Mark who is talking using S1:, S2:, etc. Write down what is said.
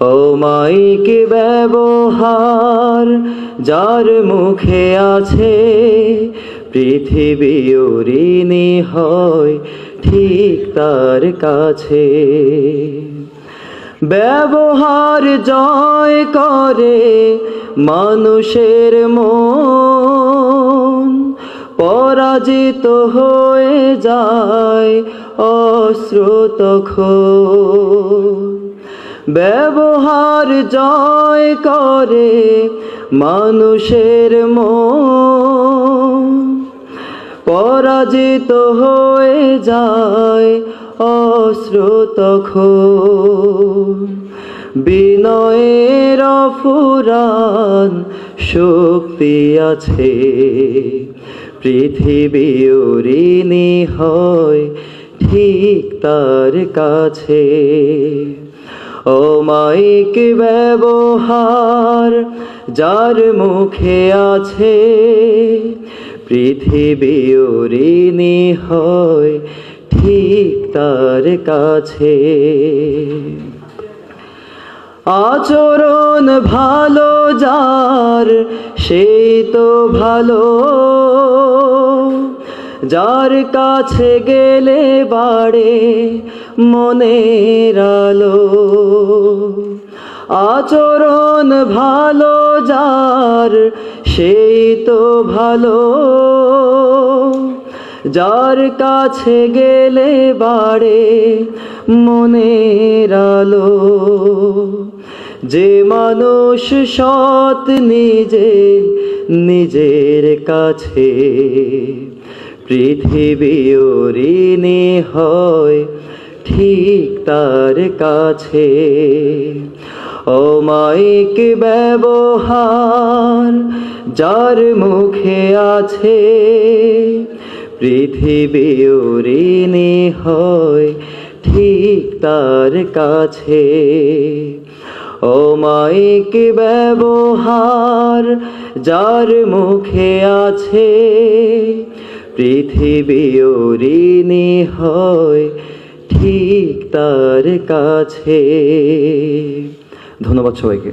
S1: অমায়িক ব্যবহার যার মুখে আছে পৃথিবী ঋণী হয় ঠিক তার কাছে। ব্যবহার জয় করে মানুষের মন, পরাজিত হয়ে যায় অশ্রুত ব্যবহার জয় করে মানুষের মন। পরাজিত হয়ে যায় অশ্রুত বিনয়ের ফুরান শক্তি আছে। পৃথিবী ঋণী হয় ঠিক তার কাছে। অমায়িক ব্যবহার, যার মুখে আছে পৃথিবী ঋণী হয় ঠিক তার কাছে। আচরণ ভালো যার, সেই তো ভালো যার কাছে গেলে বাড়ে মনের আলো। আচরণ ভালো, যার সেই তো ভালো। যার কাছে গেলে বাড়ে মনের আলো। যে মানুষ সৎ নিজে, নিজের কাছে পৃথিবী ঋণী হয় ঠিক তার কাছে। ও অমায়িক ব্যবহার যার মুখে আছে, পৃথিবী ঋণী হয় ঠিক তার কাছে। ও অমায়িক ব্যবহার যার মুখে আছে পৃথিবী ঋণী হয় ঠিক তার কাছে। ধন্যবাদ সবাইকে।